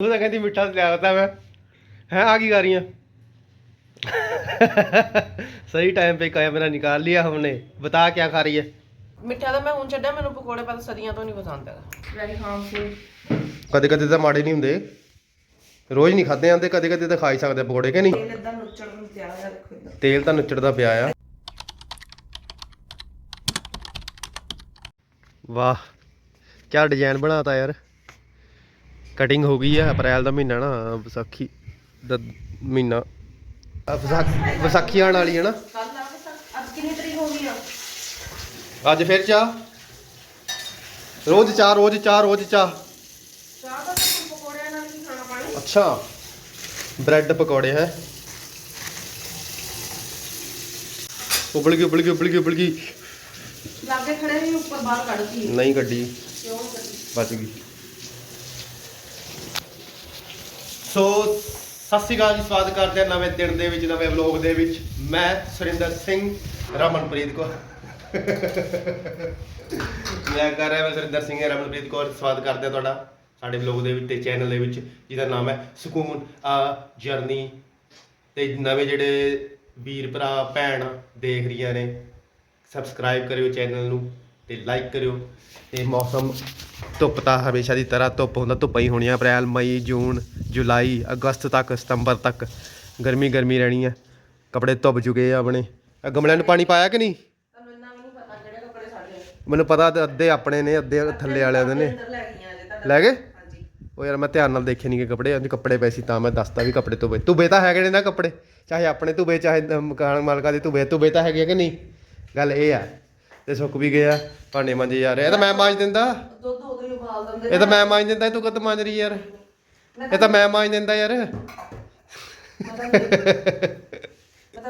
ਉਹ ਤਾਂ ਕਹਿੰਦੀ ਮਿੱਠਾ ਲਿਆਤਾ ਮੈਂ ਹੈ ਆ ਕੀ ਕਰ ਰਹੀਆਂ सही टाइम पे कैमरा निकाल लिया हमने बता क्या खा रही है ਮਿੱਠਾ ਤਾਂ ਮੈਂ ਹੁਣ ਛੱਡਿਆ ਮੈਨੂੰ ਪਕੌੜੇ ਪਤਾ ਸਦੀਆਂ ਤੋਂ ਨਹੀਂ ਪਸੰਦ ਹੈਗਾ ਵੈਰੀ ਹਾਰਮਫੁਲ ਕਦੇ ਕਦੇ ਤਾਂ ਮਾੜੇ ਨਹੀਂ ਹੁੰਦੇ ਰੋਜ਼ ਨਹੀਂ ਖਾਦੇ ਜਾਂਦੇ ਕਦੇ ਕਦੇ ਤਾਂ ਖਾ ਹੀ ਸਕਦੇ ਆ ਪਕੌੜੇ ਕਿ ਨਹੀਂ ਤੇਲ ਇਦਾਂ ਨੁੱਚੜ ਨੂੰ ਤਿਆਰ ਆ ਦੇਖੋ ਇਦਾਂ ਤੇਲ ਤਾਂ ਨੁੱਚੜਦਾ ਪਿਆ ਆ ਵਾਹ ਕੀ ਡਿਜ਼ਾਈਨ ਬਣਾਤਾ ਯਾਰ ਕਟਿੰਗ ਹੋ ਗਈ ਆ ਅਪ੍ਰੈਲ ਦਾ ਮਹੀਨਾ ਨਾ ਵਿਸਾਖੀ ਦਾ ਮਹੀਨਾ। ਆ ਵਿਸਾਖੀ ਵਿਸਾਖੀ ਆਉਣ ਵਾਲੀ ਹੈ ਨਾ। ਅੱਜ ਕਿੰਨੀ ਤਰੀਕ ਹੋ ਗਈ ਆ ਅੱਜ ਫਿਰ ਚਾਹ? ਰੋਜ਼ ਚਾਹ ਰੋਜ਼ ਚਾਹ ਰੋਜ਼ ਚਾਹ। ਚਾਹ ਤਾਂ ਤੁਸੀਂ ਪਕੌੜਿਆਂ ਨਾਲ ਹੀ ਖਾਣਾ ਪਾਣੀ ਅੱਛਾ। ਬ੍ਰੈਡ ਪਕੌੜੇ ਹੈ। ਉਬਲ ਗਈ ਉਬਲ ਗਈ ਉਬਲ ਗਈ ਉਬਲ ਗਈ। ਲਾਗੇ ਖੜੇ ਵੀ ਉੱਪਰ ਬਾਹਰ ਕੱਢਦੀ ਨਹੀਂ ਗੱਡੀ ਕਿਉਂ ਕੱਢੀ? ਬਚ ਗਈ। ਸੋ, ਸਤਿ ਸ਼੍ਰੀ ਅਕਾਲ ਜੀ, ਸਵਾਗਤ ਕਰਦੇ ਹਾਂ ਨਵੇਂ ਦਿਨ ਦੇ ਵਿੱਚ, ਨਵੇਂ ਵਲੌਗ ਦੇ ਵਿੱਚ। ਮੈਂ ਸੁਰਿੰਦਰ ਸਿੰਘ ਰਮਨਪ੍ਰੀਤ ਕੌਰ। ਮੈਂ ਕਰ ਰਿਹਾ ਮੈਂ ਸੁਰਿੰਦਰ ਸਿੰਘ ਰਮਨਪ੍ਰੀਤ ਕੌਰ। ਸਵਾਗਤ ਕਰਦੇ ਹਾਂ ਤੁਹਾਡਾ, ਸਾਡੇ ਵਲੌਗ ਦੇ ਵਿੱਚ ਤੇ ਚੈਨਲ ਦੇ ਵਿੱਚ, ਜਿਹਦਾ ਨਾਮ ਹੈ ਸਕੂਨ, ਆ, ਜਰਨੀ। ਤੇ ਨਵੇਂ ਜਿਹੜੇ ਵੀਰ ਭਰਾ, ਭੈਣ ਦੇਖ ਰਹੀਆਂ ਨੇ ਸਬਸਕ੍ਰਾਈਬ ਕਰਿਓ ਚੈਨਲ ਨੂੰ। ਤੇ ਲਾਈਕ ਕਰਿਓ। ਤੇ ਮੌਸਮ ਧੁੱਪ ਤਾਂ ਹਮੇਸ਼ਾ ਦੀ ਤਰ੍ਹਾਂ ਧੁੱਪ ਹੁੰਦਾ ਧੁੱਪਾਂ ਹੀ ਹੋਣੀਆਂ ਅਪ੍ਰੈਲ ਮਈ ਜੂਨ ਜੁਲਾਈ ਅਗਸਤ ਤੱਕ ਸਤੰਬਰ ਤੱਕ ਗਰਮੀ ਗਰਮੀ ਰਹਿਣੀ ਹੈ ਕੱਪੜੇ ਧੁੱਪ ਚੁੱਕੇ ਆ ਆਪਣੇ। ਆਹ ਗਮਲਿਆਂ ਨੂੰ ਪਾਣੀ ਪਾਇਆ ਕਿ ਨਹੀਂ? ਮੈਨੂੰ ਪਤਾ ਤੇ ਅੱਧੇ ਆਪਣੇ ਨੇ ਅੱਧੇ ਥੱਲੇ ਵਾਲਿਆਂ ਦੇ ਨੇ। ਲੈ ਗਏ? ਉਹ ਯਾਰ ਮੈਂ ਧਿਆਨ ਨਾਲ ਦੇਖੇ ਨਹੀਂ ਕਿ ਕੱਪੜੇ ਅੱਜ ਕੱਪੜੇ ਪਏ ਸੀ ਤਾਂ ਮੈਂ ਦੱਸਤਾ ਵੀ ਕੱਪੜੇ ਧੁੱਬੇ ਧੁੱਬੇ ਤਾਂ ਹੈਗੇ ਨੇ ਨਾ ਕੱਪੜੇ ਚਾਹੇ ਆਪਣੇ ਧੁੱਬੇ ਚਾਹੇ ਮਕਾਨ ਮਾਲਕਾ ਦੇ ਧੁੱਬੇ ਧੁੱਬੇ ਤਾਂ ਹੈਗੇ ਆ ਕਿ ਨਹੀਂ? ਗੱਲ ਇਹ ਆ ਤੇ ਸੁੱਕ ਵੀ ਗਿਆ ਭਾਂਡੇ ਮਾਂਜੇ ਜਾ ਰਹੇ ਇਹ ਤਾਂ ਮੈਂ ਮਾਂਜ ਦਿੰਦਾ। ਦੁੱਧ ਉਦੋਂ ਹੀ ਉਬਾਲ ਦਿੰਦੇ ਇਹ ਤਾਂ ਮੈਂ ਮਾਂਜ ਦਿੰਦਾ ਤੂੰ ਕਦ ਮਾਂਜ ਰਹੀ ਯਾਰ? ਇਹ ਤਾਂ ਮੈਂ ਮਾਂਜ ਦਿੰਦਾ ਯਾਰ। ਮੈਂ ਤਾਂ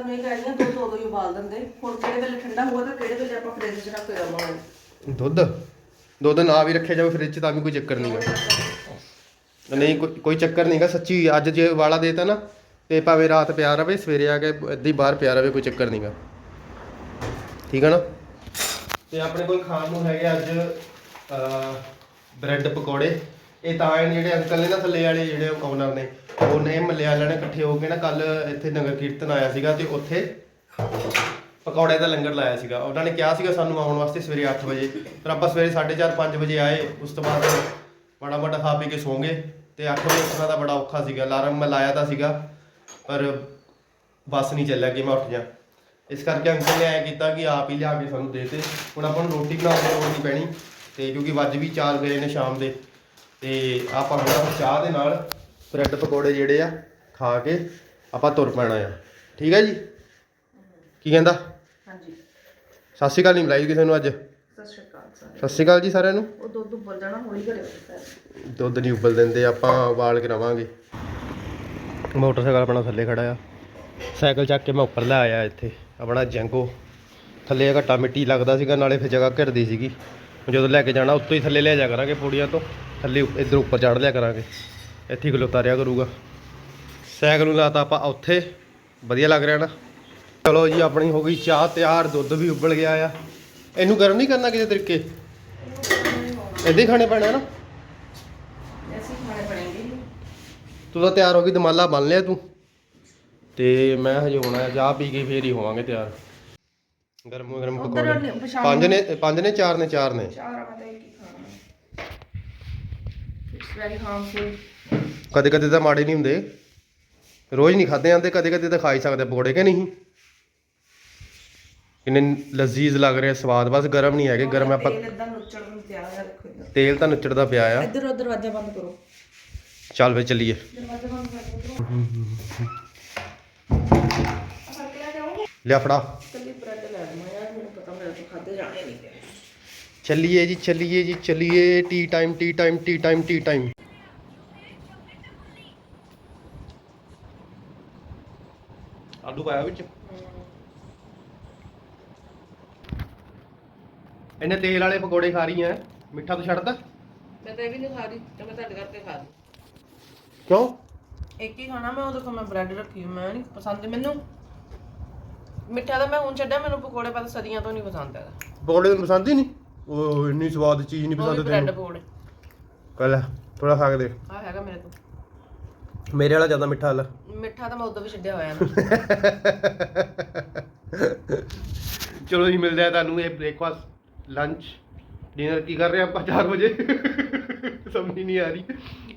ਮੈਂ ਕਹਿ ਰਹੀ ਹਾਂ ਦੁੱਧ ਉਦੋਂ ਹੀ ਉਬਾਲ ਦਿੰਦੇ। ਹੁਣ ਕਿਹੜੇ ਵੇਲੇ ਠੰਡਾ ਹੋਊਗਾ ਤਾਂ ਕਿਹੜੇ ਵੇਲੇ ਆਪਾਂ ਫ੍ਰਿਜ 'ਚ ਰੱਖ ਕੇ ਦਵਾਂਗੇ? ਦੁੱਧ? ਨਾ ਵੀ ਰੱਖਿਆ ਜਾਵੇ ਫ੍ਰਿਜ 'ਚ ਤਾਂ ਵੀ ਕੋਈ ਚੱਕਰ ਨਹੀਂਗਾ ਨਹੀਂ ਕੋਈ ਚੱਕਰ ਨਹੀਂਗਾ ਸੱਚੀ ਅੱਜ ਜੇ ਵਾਲਾ ਦੇਤਾ ਨਾ ਤੇ ਭਾਵੇਂ ਰਾਤ ਪਿਆ ਰਵੇ ਸਵੇਰੇ ਆ ਕੇ ਏਦਾਂ ਹੀ ਬਾਹਰ ਪਿਆ ਰਵੇ ਕੋਈ ਚੱਕਰ ਨਹੀਂਗਾ ਠੀਕ ਹੈ ਨਾ? ਤੇ ਆਪਣੇ ਕੋਲ ਖਾਣ ਨੂੰ ਹੈਗੇ ਅੱਜ ਬ੍ਰੈਡ ਪਕੌੜੇ। ਇਹ ਤਾਂ ਆਏ ਜਿਹੜੇ ਅੰਕਲ ਨੇ ਨਾ ਥੱਲੇ ਵਾਲੇ ਜਿਹੜੇ ਓਨਰ ਨੇ, ਉਹ ਨੇ ਮੱਲੇ ਵਾਲਿਆਂ ਨੇ ਇਕੱਠੇ ਹੋ ਕੇ ਨਾ ਕੱਲ ਇੱਥੇ ਨਗਰ ਕੀਰਤਨ ਆਇਆ ਸੀਗਾ ਤੇ ਉੱਥੇ ਪਕੌੜੇ ਦਾ ਲੰਗਰ ਲਾਇਆ ਸੀਗਾ। ਉਹਨਾਂ ਨੇ ਕਿਹਾ ਸੀਗਾ ਸਾਨੂੰ ਆਉਣ ਵਾਸਤੇ ਸਵੇਰੇ 8 ਵਜੇ। ਪਰ ਆਪਾਂ ਸਵੇਰੇ 4:30 5 ਵਜੇ ਆਏ, ਉਸ ਤੋਂ ਬਾਅਦ ਬੜਾ ਬੜਾ ਖਾ ਪੀ ਕੇ ਸੌਂਗੇ ਤੇ 8 ਵਜੇ ਉੱਠਣਾ ਦਾ ਬੜਾ ਔਖਾ ਸੀਗਾ। ਅਲਾਰਮ ਮੈਂ ਲਾਇਆ ਤਾਂ ਸੀਗਾ, ਪਰ ਬਸ ਨਹੀਂ ਚੱਲਿਆ ਕਿ ਮੈਂ ਉੱਠ ਜਾ ਇਸ ਕਰਕੇ ਅੰਕਲ ਨੇ ਐ ਕੀਤਾ ਕਿ ਆਪ ਹੀ ਲਿਆ ਕੇ ਸਾਨੂੰ ਦੇ ਤੇ। ਹੁਣ ਆਪਾਂ ਨੂੰ ਰੋਟੀ ਬਣਾਉਣ ਦੀ ਲੋੜ ਨਹੀਂ ਪੈਣੀ ਤੇ ਕਿਉਂਕਿ ਵੱਜ ਵੀ ਚਾਰ ਗਏ ਨੇ ਸ਼ਾਮ ਦੇ। ਤੇ ਆਪਾਂ ਹੁਣ ਆਪਾਂ ਚਾਹ ਦੇ ਨਾਲ ਬ੍ਰੈਡ ਪਕੌੜੇ ਜਿਹੜੇ ਆ ਖਾ ਕੇ ਆਪਾਂ ਤੁਰ ਪੈਣਾ ਆ। ਠੀਕ ਹੈ ਜੀ? ਕੀ ਕਹਿੰਦਾ? ਹਾਂਜੀ। ਸਤਿ ਸ਼੍ਰੀ ਅਕਾਲ ਨਹੀਂ ਬੁਲਾਈ ਕਿਸੇ ਨੂੰ ਅੱਜ? ਸਤਿ ਸ਼੍ਰੀ ਅਕਾਲ ਸਰ। ਸਤਿ ਸ਼੍ਰੀ ਅਕਾਲ ਜੀ ਸਾਰਿਆਂ ਨੂੰ। ਉਹ ਦੁੱਧ ਉੱਬਲ ਜਾਣਾ ਹੌਲੀ ਘਰੇ ਉੱਤੇ ਦੁੱਧ ਨਹੀਂ ਉਬਲ ਦਿੰਦੇ ਆਪਾਂ ਉਬਾਲ ਕੇ ਰਵਾਂਗੇ ਮੋਟਰਸਾਈਕਲ ਆਪਣਾ ਥੱਲੇ ਖੜਾ ਆ। ਸਾਈਕਲ ਚੱਕ ਕੇ ਮੈਂ ਉੱਪਰ ਲੈ ਆਇਆ ਇੱਥੇ। ਆਪਣਾ ਜੈਂਗੋ। ਥੱਲੇ ਘੱਟਾ ਮਿੱਟੀ ਲੱਗਦਾ ਸੀਗਾ ਨਾਲੇ ਫਿਰ ਜਗ੍ਹਾ ਘਿਰਦੀ ਸੀਗੀ। ਜਦੋਂ ਲੈ ਕੇ ਜਾਣਾ ਉੱਤੋਂ ਹੀ ਥੱਲੇ ਲੈ ਜਾ ਕਰਾਂਗੇ ਪੌੜੀਆਂ ਤੋਂ। ਥੱਲੇ ਇੱਧਰ ਉੱਪਰ ਚੜ੍ਹ ਲਿਆ ਕਰਾਂਗੇ। ਇੱਥੇ ਖਲੋਤਾ ਰਿਹਾ ਕਰੂਗਾ। ਸਾਈਕਲ ਨੂੰ ਲਾਤਾ ਆਪਾਂ ਉੱਥੇ। ਵਧੀਆ ਲੱਗ ਰਿਹਾ ਨਾ। ਚਲੋ ਜੀ ਆਪਣੀ ਹੋ ਗਈ ਚਾਹ ਤਿਆਰ ਦੁੱਧ ਵੀ ਉਬਲ ਗਿਆ ਆ। ਇਹਨੂੰ ਗਰਮ ਨਹੀਂ ਕਰਨਾ ਕਿਸੇ ਤਰੀਕੇ? ਹੀ ਖਾਣੇ ਪੈਣਾ ਨਾ। ਤੂੰ ਤਾਂ ਤਿਆਰ ਹੋ ਗਈ ਦਮਾਲਾ ਬੰਨ ਲਿਆ ਤੂੰ। ਤੇ ਮੈਂ ਹਜੇ ਹੋਣਾ ਚਾਹ ਪੀ ਕੇ ਫੇਰ ਹੀ ਹੋਵਾਂਗੇ ਤਿਆਰ। ਗਰਮ ਗਰਮ ਪਕੌੜੇ। ਪੰਜ ਨੇ ਪੰਜ ਨੇ ਚਾਰ ਨੇ ਚਾਰ ਨੇ। ਕਦੇ ਕਦੇ ਤਾਂ ਮਾੜੇ ਨਹੀਂ ਹੁੰਦੇ। ਰੋਜ਼ ਨਹੀਂ ਖਾਦੇ ਜਾਂਦੇ ਕਦੇ ਕਦੇ ਤਾਂ ਖਾ ਹੀ ਸਕਦੇ ਪਕੌੜੇ ਕਿ ਨਹੀਂ? ਕਿੰਨੇ ਲਜ਼ੀਜ਼ ਲੱਗ ਰਹੇ ਸਵਾਦ ਬਸ ਗਰਮ ਨਹੀਂ ਹੈਗੇ ਗਰਮ ਆਪਾਂ ਤੇਲ ਇਦਾਂ ਨੁੱਚੜ ਨੂੰ ਤਿਆਰ ਆ ਦੇਖੋ ਇਦਾਂ ਤੇਲ ਤਾਂ ਨੁੱਚੜਦਾ ਪਿਆ ਆ। ਇੱਧਰ ਦਰਵਾਜ਼ਾ ਬੰਦ ਕਰੋ। ਚੱਲ ਫੇ ਚੱਲੀਏ। ਦਰਵਾਜ਼ਾ ਬੰਦ ਕਰ ਦਿਓ ਫੜ ਕੇ ਲੈ ਜਾਓਗੇ ਲਿਆ ਫੜਾ। ਕੱਲੀ ਬ੍ਰੈਡ ਲੈ ਲਵਾਂ ਯਾਰ ਮੈਨੂੰ ਪਤਾ ਮੇਰੇ ਤੋਂ ਖਾਦੇ ਜਾਣੇ ਨਹੀਂ ਗਏ ਚੱਲੀਏ ਜੀ ਚੱਲੀਏ ਜੀ ਚੱਲੀਏ। Tea time tea time tea time tea time ਆਲੂ ਪਾਇਆ ਵਿੱਚ? ਇਹਨੇ ਤੇਲ ਵਾਲੇ ਪਕੌੜੇ ਖਾ ਰਹੀ ਐ। ਮਿੱਠਾ ਤੂੰ ਛੱਡਦਾ? ਮੈਂ ਤਾਂ ਇਹ ਵੀ ਨਹੀਂ ਖਾ ਰਹੀ ਤੇ ਮੈਂ ਤੁਹਾਡੇ ਕਰਕੇ ਖਾ ਰਹੀ। ਕਿਉਂ? ਇੱਕ ਹੀ ਖਾਣਾ ਮੈਂ ਉਹ ਦੇਖੋ ਮੈਂ ਬ੍ਰੈਡ ਰੱਖੀ ਹੋਈ, ਮੈਂ ਨਹੀਂ ਪਸੰਦ ਮੈਨੂੰ ਮਿੱਠਾ ਤਾਂ ਮੈਂ ਹੁਣ ਛੱਡਿਆ ਮੈਨੂੰ ਪਕੌੜੇ ਪਤਾ ਸਦੀਆਂ ਤੋਂ ਨਹੀਂ ਪਸੰਦ ਹੈਗਾ। ਪਕੌੜੇ ਤੈਨੂੰ ਪਸੰਦ ਹੀ ਨਹੀਂ ਉਹ ਇੰਨੀ ਸਵਾਦ ਚੀਜ਼ ਨਹੀਂ ਉਹ ਵੀ ਪਸੰਦ ਬ੍ਰੈਡ ਤੈਨੂੰ? ਪਕੌੜੇ। ਕੱਲ ਥੋੜਾ ਖਾ ਕੇ ਦੇਖ। ਆ ਹੈਗਾ ਮੇਰੇ ਕੋਲ ਮੇਰੇ ਵਾਲਾ ਜ਼ਿਆਦਾ ਮਿੱਠਾ ਵਾਲਾ ਮਿੱਠਾ ਤਾਂ ਮੈਂ ਉਦੋਂ ਵੀ ਛੱਡਿਆ ਹੋਇਆ ਨਾ। ਚਲੋ ਜੀ ਮਿਲਦੇ ਆ ਤੁਹਾਨੂੰ ਇਹ ਬ੍ਰੇਕਫਾਸਟ ਲੰਚ ਡਿਨਰ ਕੀ ਕਰ ਰਹੇ ਆਪਾਂ 4 ਵਜੇ? ਸਮਝ ਨਹੀਂ ਆ ਰਹੀ।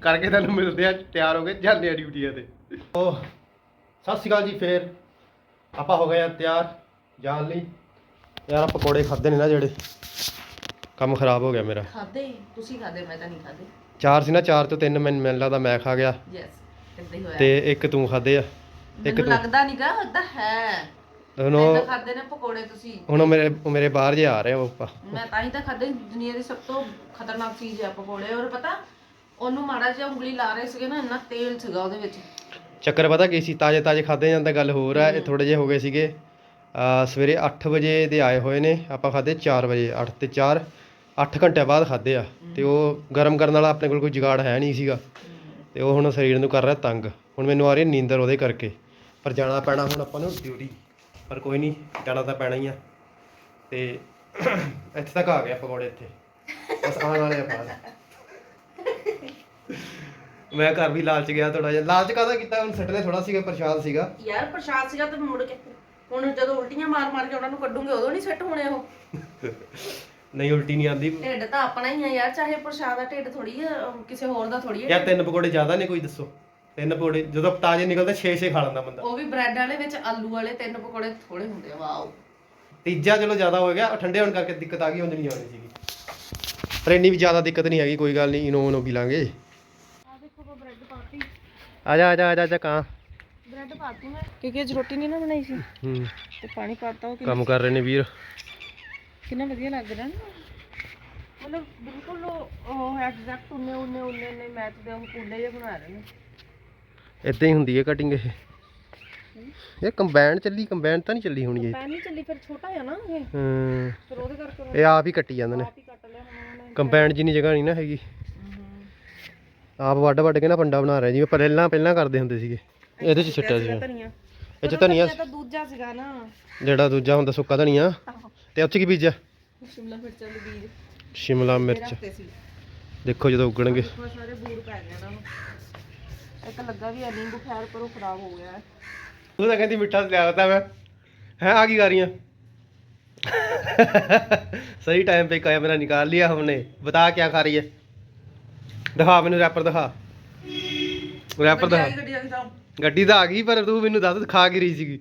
ਕਰਕੇ ਤੁਹਾਨੂੰ ਮਿਲਦੇ ਆ ਤਿਆਰ ਹੋ ਕੇ ਜਾਂਦੇ ਆ ਡਿਊਟੀਆਂ ਤੇ। ਉਹ ਸਤਿ ਸ਼੍ਰੀ ਅਕਾਲ ਜੀ ਫੇਰ। ਆਪਾਂ ਹੋ ਗਏ ਆ ਤਿਆਰ ਜਾਣ ਲਈ। ਯਾਰ ਪਕੌੜੇ ਖਾਦੇ ਨੇ ਨਾ ਜਿਹੜੇ। ਕੰਮ ਖਰਾਬ ਹੋ ਗਿਆ ਮੇਰਾ। ਖਾਦੇ ਤੁਸੀਂ ਖਾਦੇ ਮੈਂ ਤਾਂ ਨਹੀਂ ਖਾਦੇ ਚਾਰ ਸੀ ਨਾ ਚਾਰ ਤੋਂ ਤਿੰਨ ਮੈਨੂੰ ਮੈਨੂੰ ਲੱਗਦਾ ਮੈਂ ਖਾ ਗਿਆ। ਯੈਸ ਇਦਾਂ ਹੀ ਹੋਇਆ। ਤੇ ਇੱਕ ਤੂੰ ਖਾਦੇ ਆ। ਇੱਕ ਮੈਨੂੰ ਤੂੰ। ਲੱਗਦਾ ਨਹੀਂਗਾ ਹੁੰਦਾ ਹੈ। ਹੁਣ ਉਹ- ਖਾਦੇ ਨੇ ਪਕੌੜੇ ਤੁਸੀਂ। ਹੁਣ ਉਹ ਮੇਰੇ ਉਹ ਮੇਰੇ ਬਾਹਰ ਜੇ ਆ ਰਹੇ ਆ ਉਹ ਪਾ ਮੈਂ ਤਾਂ ਹੀ ਤਾਂ ਖਾਦੇ ਦੁਨੀਆ ਦੀ ਸਭ ਤੋਂ ਖਤਰਨਾਕ ਚੀਜ਼ ਹੈ ਪਕੌੜੇ। ਔਰ ਪਤਾ ਉਹਨੂੰ ਮਾੜਾ ਜਿਹਾ ਉਂਗਲੀ ਲਾ ਰਹੇ ਸੀਗੇ ਨਾ ਇੰਨਾ ਤੇਲ ਸੀਗਾ ਉਹਦੇ ਵਿੱਚ। ਚੱਕਰ ਪਤਾ ਕੀ ਸੀ? ਤਾਜੇ ਤਾਜੇ ਖਾਦੇ ਜਾਂਦਾ ਗੱਲ ਹੋਰ ਆ ਇਹ ਥੋੜੇ ਜਿਹੇ ਹੋ ਗਏ ਸੀਗੇ। ਆ ਸਵੇਰੇ 8 ਵਜੇ ਦੇ ਆਏ ਹੋਏ ਨੇ ਆਪਾਂ ਖਾਦੇ 4 ਵਜੇ 8 ਤੇ 4 8 ਘੰਟੇ ਬਾਅਦ ਖਾਦੇ ਆ। ਤੇ ਉਹ ਗਰਮ ਕਰਨ ਵਾਲਾ ਆਪਣੇ ਕੋਲ ਕੋਈ ਜੁਗਾੜ ਹੈ ਨਹੀਂ ਸੀਗਾ। ਤੇ ਉਹ ਹੁਣ ਸਰੀਰ ਨੂੰ ਕਰ ਰਿਹਾ ਤੰਗ। ਹੁਣ ਮੈਨੂੰ ਆ ਰਹੀ ਹੈ ਨੀਂਦਰ ਉਹਦੇ ਕਰਕੇ। ਪਰ ਜਾਣਾ ਪੈਣਾ ਹੁਣ ਆਪਾਂ ਨੂੰ ਡਿਊਟੀ ਪਰ ਕੋਈ ਨਹੀਂ ਜਾਣਾ ਤਾਂ ਪੈਣਾ ਹੀ ਆ। ਤੇ ਇੱਥੇ ਤੱਕ ਆ ਗਿਆ ਪਕੌੜੇ ਇੱਥੇ। ਬਸ ਆਉਣ ਵਾਲੇ ਆ ਬਾਹਰ ਮੈਂ ਘਰ ਵੀ ਲਾਲਚ ਗਿਆ ਥੋੜਾ ਜਿਹਾ। ਲਾਲਚ ਕਾਹਦਾ ਕੀਤਾ? ਹੁਣ ਸੱਟਨੇ ਥੋੜਾ ਸੀਗਾ ਪ੍ਰਸ਼ਾਦ ਸੀਗਾ। ਯਾਰ ਪ੍ਰਸ਼ਾਦ ਸੀਗਾ ਤੇ ਮੁੜ ਕੇ ਹੁਣ ਜਦੋਂ ਉਲਟੀਆਂ ਮਾਰ ਮਾਰ ਕੇ ਉਹਨਾਂ ਨੂੰ ਕੱਢੂਗੇ ਉਦੋਂ ਨਹੀਂ ਸੈੱਟ ਹੋਣੇ ਉਹ। ਨਹੀਂ ਉਲਟੀ ਨਹੀਂ ਆਂਦੀ। ਢਿੱਡ ਤਾਂ ਆਪਣਾ ਹੀ ਆ ਯਾਰ ਚਾਹੇ ਪ੍ਰਸ਼ਾਦ ਦਾ ਢਿੱਡ ਥੋੜੀ ਕਿਸੇ ਹੋਰ ਦਾ ਥੋੜੀ ਆ। ਯਾਰ ਤਿੰਨ ਪਕੌੜੇ ਜ਼ਿਆਦਾ ਨੇ ਕੋਈ ਦੱਸੋ? ਤਿੰਨ ਪਕੌੜੇ ਜਦੋਂ ਤਾਜ਼ੇ ਨਿਕਲਦੇ 6-6 ਖਾ ਲੈਂਦਾ ਬੰਦਾ। ਉਹ ਵੀ ਬ੍ਰੈਡ ਵਾਲੇ ਵਿੱਚ ਆਲੂ ਵਾਲੇ ਤਿੰਨ ਪਕੌੜੇ ਥੋੜੇ ਹੁੰਦੇ ਆ ਵਾਓ। ਤੀਜਾ ਚਲੋ ਜ਼ਿਆਦਾ ਹੋ ਗਿਆ ਉਹ ਠੰਡੇ ਹੋਣ ਕਰਕੇ ਦਿੱਕਤ ਆ ਗਈ ਉਂਝ ਨਹੀਂ ਆਉਣੀ ਸੀਗੀ। ਪਰ ਇੰਨੀ ਵੀ ਜ਼ਿਆਦਾ ਦਿੱਕਤ ਨਹੀਂ ਹੈਗੀ ਕੋਈ ਗੱਲ ਨਹੀਂ ਇਨੋ ਇਨੋ ਪੀ ਲਾਂਗੇ ਆ ਦੇਖੋ ਕੋ ਬ੍ਰੈਡ ਪਾਤੀ ਆ ਜਾ ਆ ਜਾ ਆ ਜਾ ਆ ਜਾ ਕਾਂ। ਬ੍ਰੈਡ ਪਾਤੀ ਮੈਂ। ਕਿਉਂਕਿ ਅੱਜ ਰੋਟੀ ਨਹੀਂ ਨਾ ਬਣਾਈ ਸੀ। ਹੂੰ। ਤੇ ਪਾਣੀ ਪਾਤਾ ਉਹ ਕੰਮ ਕਰ ਰਹੇ ਨੇ ਵੀਰ। ਕਿੰਨਾ ਵਧੀਆ ਲੱਗ ਰਿਹਾ ਨਾ। ਮਤਲਬ ਬਿਲਕੁਲ ਉਹ ਉਹ ਐਗਜ਼ੈਕਟ ਉਹਨੇ ਉਹਨੇ ਉਹਨੇ ਉਹਨੇ ਮੈਚ ਦੇ ਉਹ ਪੁੱਲੇ ਜਿਹੇ ਬਣਾ ਰਹੇ ਨੇ। ਇਦਾਂ ਹੀ ਹੁੰਦੀ ਹੈ ਕਟਿੰਗ ਇਹ। ਇਹ ਕੰਬਾਈਨ ਚੱਲੀ ਕੰਬਾਈਨ ਤਾਂ ਨਹੀਂ ਚੱਲੀ ਹੋਣੀ ਇਹ। ਪੈਨ ਨਹੀਂ ਚੱਲੀ ਫਿਰ ਛੋਟਾ ਆ ਨਾ ਇਹ। ਹੂੰ। ਫਿਰ ਉਹਦੇ ਕਰਕੇ ਇਹ ਆਪ ਹੀ ਕੱਟੀ ਜਾਂਦੇ ਨੇ। ਆਪ ਹੀ ਕੱਟ ਲਿਆ ਹੁਣ ਉਹਨਾਂ। ਨੇ ਕੰਬਾਈਨ ਜਿੰਨੀ ਜਗ੍ਹਾ ਨਹੀਂ ਨਾ ਹੈਗੀ। ਆਪ ਵੱਡ ਵੱਡ ਕੇ ਨਾ ਪੰਡਾ ਬਣਾ ਰਿਹਾ ਜਿਵੇਂ ਪਹਿਲਾਂ ਪਹਿਲਾਂ ਕਰਦੇ ਹੁੰਦੇ ਸੀਗੇ ਇਹਦੇ ਚ ਸਿੱਟਿਆ ਸੀ ਧਨੀਆ ਇਹ ਚ ਧਨੀਆ ਇਹ ਤਾਂ ਦੂਜਾ ਸੀਗਾ ਨਾ ਜਿਹੜਾ ਦੂਜਾ ਹੁੰਦਾ ਸੁੱਕਾ ਧਨੀਆ ਤੇ ਉਹ ਚ ਕੀ ਬੀਜਿਆ ਸ਼ਿਮਲਾ ਮਿਰਚਾਂ ਦੇ ਬੀਜ ਸ਼ਿਮਲਾ ਮਿਰਚ ਰੱਖਤੇ ਸੀ ਦੇਖੋ ਜਦੋਂ ਉੱਗਣਗੇ ਬਹੁਤ ਸਾਰੇ ਬੂਰ ਪੈ ਗਏ ਇਹਨਾਂ ਨੂੰ ਇੱਕ ਲੱਗਾ ਵੀ ਆ ਨਿੰਬੂ ਖੈਰ ਪਰ ਉਹ ਖਰਾਬ ਹੋ ਗਿਆ ਹੈ ਉਹ ਤਾਂ ਕਹਿੰਦੀ ਮਿੱਠਾ ਲਿਆਤਾ ਮੈਂ ਹੈ ਆ ਕੀ ਕਰ ਰਹੀਆਂ सही टाइम पे कैमरा निकाल लिया हमने बता क्या खा रही है ਦਿਖਾ ਮੈਨੂੰ ਰੈਪਰ ਦਿਖਾ। ਰੈਪਰ ਦਿਖਾ। ਗੱਡੀ ਤਾਂ ਆ ਗਈ ਪਰ ਤੂੰ ਮੈਨੂੰ ਦੱਸ ਖਾ ਕੀ ਰਹੀ ਸੀਗੀ।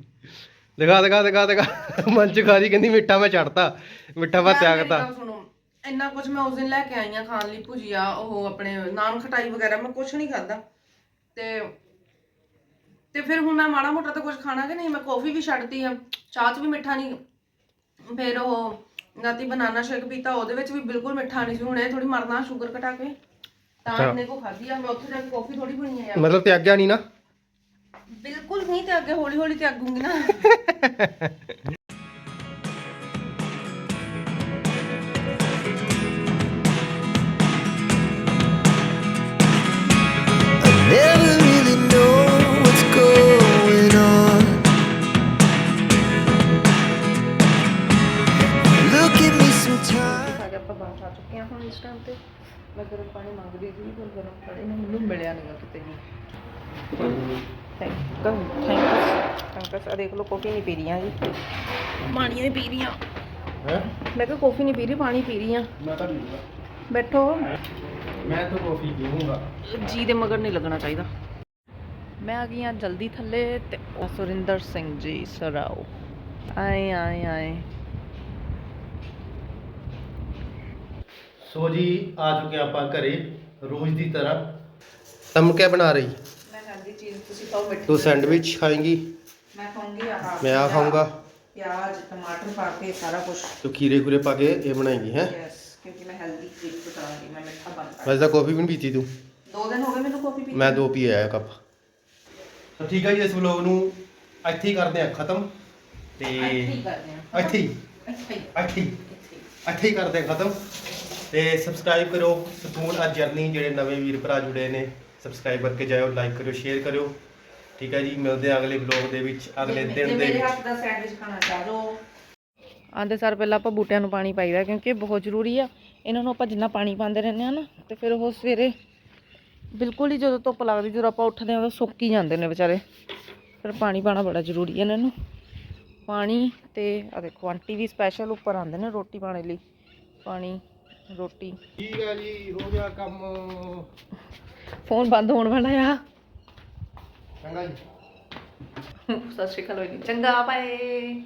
ਦਿਖਾ ਦਿਖਾ ਦਿਖਾ ਦਿਖਾ। ਮਨ ਖਾਰੀ ਕਹਿੰਦੀ ਮਿੱਠਾ ਮੈਂ ਛੱਡਤਾ ਮਿੱਠਾ ਮੈਂ ਤਿਆਗਤਾ। ਇੰਨਾ ਕੁਝ ਮੈਂ ਉਸ ਦਿਨ ਲੈ ਕੇ ਆਈ ਆ ਖਾਣ ਲਈ ਭੁਜੀਆ ਉਹ ਆਪਣੇ ਨਾਨ ਖਟਾਈ ਵਗੈਰਾ ਮੈਂ ਕੁਝ ਨਹੀਂ ਖਾਦਾ ਤੇ ਤੇ ਫਿਰ ਹੁਣ ਮੈਂ ਮਾੜਾ ਮੋਟਾ ਤਾਂ ਕੁਝ ਖਾਣਾ ਕਿ ਨਹੀਂ ਮੈਂ ਕਾਫੀ ਵੀ ਛੱਡਦੀ ਆ ਚਾਹ 'ਚ ਵੀ ਮਿੱਠਾ ਨਹੀਂ। ਫਿਰ ਉਹ ਰਾਤੀ ਬਨਾਨਾ ਸ਼ੇਕ ਪੀਤਾ ਉਹਦੇ ਵਿੱਚ ਵੀ ਬਿਲਕੁਲ ਮਿੱਠਾ ਨਹੀਂ ਸੀ ਹੁਣ ਇਹ ਥੋੜੀ ਮਰਨਾ ਸ਼ੂਗਰ ਘਟਾ ਕੇ। ਤਾਂ। ਇਹਨੇ ਕੋ ਖਾਧੀ ਆ ਮੈਂ ਉੱਥੇ ਜਾ ਕੇ ਕੌਫੀ ਥੋੜੀ ਪੀਣੀ ਆ ਯਾਰ। ਮਤਲਬ ਤਿਆਗਿਆ ਨਹੀਂ ਨਾ ਬਿਲਕੁਲ ਨਹੀਂ ਤੇ ਅੱਗੇ ਹੌਲੀ ਹੌਲੀ ਤੇ ਆਗੂੰਗੀ ਨਾ। ਕਿਤੇ ਵੀ ਥੈਂਕ ਯੂ ਥੈਂਕ ਯੂ ਆ ਦੇਖ ਲਓ ਕਾਫੀ ਨਹੀਂ ਪੀ ਰਹੀਆਂ ਜੀ। ਪਾਣੀ ਨਹੀਂ ਪੀ ਰਹੀਆਂ। ਹੈ? ਮੈਂ ਕਿਹਾ ਕਾਫੀ ਨਹੀਂ ਪੀ ਰਹੀ ਪਾਣੀ ਪੀ ਰਹੀਆਂ। ਮੈਂ ਤਾਂ ਪੀਊਂਗਾ। ਬੈਠੋ। ਮੈਂ ਤਾਂ ਕਾਫੀ ਪੀਊਂਗਾ। ਜੀ ਦੇ ਮਗਰ ਨਹੀਂ ਲੱਗਣਾ ਚਾਹੀਦਾ। ਮੈਂ ਆ ਗਈ ਹਾਂ ਜਲਦੀ ਥੱਲੇ ਤੇ ਸੁਰਿੰਦਰ ਸਿੰਘ ਜੀ ਸਰਾਓ ਆਏ ਆਏ ਆਏ। ਸੋ ਜੀ ਆ ਚੁੱਕੇ ਆਪਾਂ ਘਰੇ ਰੋਜ਼ ਦੀ ਤਰ੍ਹਾਂ। ਤਮ ਕਿਆ ਬਣਾ ਰਹੀ? ਮੈਂ ਖਾਂਦੀ ਚੀਜ਼ ਤੁਸੀਂ ਖਾਓ ਮਿੱਠੀ ਤੂੰ ਸੈਂਡਵਿਚ ਖਾਏਂਗੀ? ਮੈਂ ਖਾਉਂਗੀ ਆਹ ਆ ਪਿਆਜ਼ ਟਮਾਟਰ ਪਾ ਕੇ ਸਾਰਾ ਕੁਝ ਤੂੰ ਖੀਰੇ ਖੂਰੇ ਪਾ ਕੇ ਇਹ ਬਣਾਏਂਗੀ ਹੈ? ਯੈਸ ਕਿਉਂਕਿ ਮੈਂ ਹੈਲਦੀ ਫੂਡ ਬਤਾਉਂਗੀ ਮੈਂ ਮਿੱਠਾ ਬੰਦ ਕਰ ਵੈਸੇ ਤਾਂ ਕਾਫੀ ਵੀ ਨਹੀਂ ਪੀਤੀ ਤੂੰ। ਦੋ ਦਿਨ ਹੋ ਗਏ ਮੈਨੂੰ ਕਾਫੀ ਪੀਤੀ ਮੈਂ ਦੋ ਪੀ ਆਇਆ ਕੱਪ। ਤਾਂ ਠੀਕ ਹੈ ਜੀ ਇਸ ਵਲੋਗ ਨੂੰ ਇੱਥੇ ਹੀ ਕਰਦੇ ਹਾਂ ਖਤਮ। ਤੇ ਕਰਦੇ ਆ। ਇੱਥੇ ਹੀ। ਇੱਥੇ ਹੀ, ਇੱਥੇ ਹੀ। ਇੱਥੇ ਹੀ। ਇੱਥੇ ਹੀ ਕਰਦੇ ਖਤਮ। ਤੇ ਸਬਸਕ੍ਰਾਈਬ ਕਰੋ ਸਤੂਨ ਆ ਜਰਨੀ ਜਿਹੜੇ ਨਵੇਂ ਵੀਰ ਭਰਾ ਜੁੜੇ ਨੇ। ਸਬਸਕ੍ਰਾਈਬ ਕਰਕੇ ਜਾਇਓ ਲਾਈਕ ਕਰਿਓ ਸ਼ੇਅਰ ਕਰਿਓ। ਠੀਕ ਹੈ ਜੀ ਮਿਲਦੇ ਹਾਂ ਅਗਲੇ ਵਲੋਗ ਦੇ ਵਿੱਚ ਅਗਲੇ ਦਿਨ ਦੇ ਮੇਰੇ ਵਿੱਚ। ਹੱਥ ਦਾ ਸੈਂਡਵਿਚ ਖਾਣਾ ਚਾਹੋ ਆਂਦੇ ਸਾਰ ਪਹਿਲਾਂ ਆਪਾਂ ਬੂਟਿਆਂ ਨੂੰ ਪਾਣੀ ਪਾਈਦਾ ਕਿਉਂਕਿ ਇਹ ਬਹੁਤ ਜ਼ਰੂਰੀ ਆ। ਇਹਨਾਂ ਨੂੰ ਆਪਾਂ ਜਿੰਨਾ ਪਾਣੀ ਪਾਉਂਦੇ ਰਹਿੰਦੇ ਆ ਨਾ ਤੇ ਫਿਰ ਉਹ ਸਵੇਰੇ ਬਿਲਕੁਲ ਹੀ ਜਦੋਂ ਧੁੱਪ ਲੱਗਦੀ ਜਦੋਂ ਆਪਾਂ ਉੱਠਦੇ ਹਾਂ ਉਦੋਂ ਸੁੱਕ ਹੀ ਜਾਂਦੇ ਨੇ ਵਿਚਾਰੇ। ਫਿਰ ਪਾਣੀ ਪਾਣਾ ਬੜਾ ਜ਼ਰੂਰੀ ਹੈ ਇਹਨਾਂ ਨੂੰ। ਪਾਣੀ ਤੇ ਆ ਦੇਖੋ ਆਂਟੀ ਵੀ ਸਪੈਸ਼ਲ ਉੱਪਰ ਆਉਂਦੇ ਨੇ ਰੋਟੀ ਪਾਣੇ ਲਈ। ਪਾਣੀ ਰੋਟੀ। ਠੀਕ ਹੈ ਜੀ ਹੋ ਗਿਆ ਕੰਮ। ਫੋਨ ਬੰਦ ਹੋਣ ਵਾਲਾ ਆ। ਚੰਗਾ ਜੀ। ਸਤਿ ਸ਼੍ਰੀ ਅਕਾਲ ਹੋਈ ਚੰਗਾ ਬਾਏ